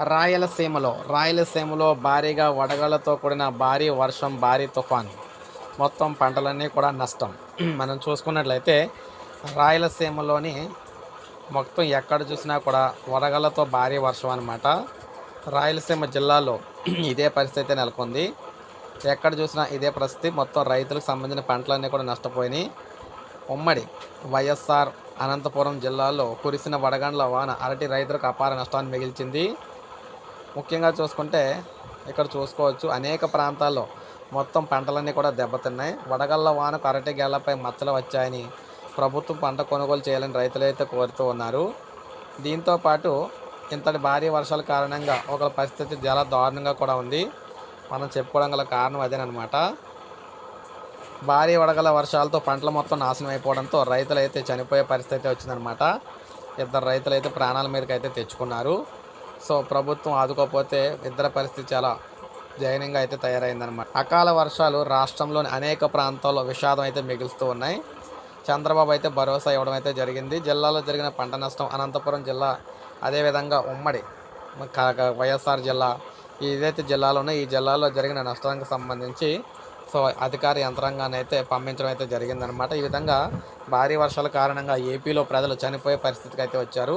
రాయలసీమలో రాయలసీమలో భారీగా వడగళ్ళతో కూడిన భారీ వర్షం భారీ తుఫాన్. మొత్తం పంటలన్నీ కూడా నష్టం. మనం చూసుకున్నట్లయితే రాయలసీమలోని మొత్తం ఎక్కడ చూసినా కూడా వడగళ్ళతో భారీ వర్షం అనమాట రాయలసీమ జిల్లాలో ఇదే పరిస్థితి నెలకొంది. ఎక్కడ చూసినా ఇదే పరిస్థితి. మొత్తం రైతులకు సంబంధించిన పంటలన్నీ కూడా నష్టపోయినాయి. ఉమ్మడి వైఎస్ఆర్ అనంతపురం జిల్లాలో కురిసిన వడగండ్ల వాన అరటి రైతులకు అపార నష్టాన్ని మిగిల్చింది. ముఖ్యంగా చూసుకుంటే ఇక్కడ చూసుకోవచ్చు అనేక ప్రాంతాల్లో మొత్తం పంటలన్నీ కూడా దెబ్బతిన్నాయి. వడగళ్ళ వానకు అరటి గేళ్ళపై మచ్చలు వచ్చాయని ప్రభుత్వం పంట కొనుగోలు చేయాలని రైతులైతే కోరుతూ ఉన్నారు. దీంతో పాటు ఇంతటి భారీ వర్షాల కారణంగా ఒక పరిస్థితి చాలా దారుణంగా కూడా ఉంది. మనం చెప్పుకోవడం గల కారణం అదేనమాట భారీ వడగల వర్షాలతో పంటలు మొత్తం నాశనం అయిపోవడంతో రైతులైతే చనిపోయే పరిస్థితి వచ్చిందనమాట ఇద్దరు రైతులైతే ప్రాణాల మీదకి అయితే తెచ్చుకున్నారు. సో ప్రభుత్వం ఆదుకోకపోతే ఇద్దరు పరిస్థితి చాలా దయనీయంగా అయితే తయారైందనమాట అకాల వర్షాలు రాష్ట్రంలోని అనేక ప్రాంతాల్లో విషాదం అయితే మిగులుస్తూ ఉన్నాయి. చంద్రబాబు అయితే భరోసా ఇవ్వడం అయితే జరిగింది. జిల్లాలో జరిగిన పంట నష్టం అనంతపురం జిల్లా అదేవిధంగా ఉమ్మడి వైఎస్ఆర్ జిల్లా ఏదైతే జిల్లాలో ఉన్నాయో. ఈ జిల్లాలో జరిగిన నష్టానికి సంబంధించి సో అధికార యంత్రాంగాన్ని అయితే పంపించడం అయితే జరిగిందనమాట ఈ విధంగా భారీ వర్షాల కారణంగా ఏపీలో ప్రజలు చనిపోయే పరిస్థితికి అయితే వచ్చారు.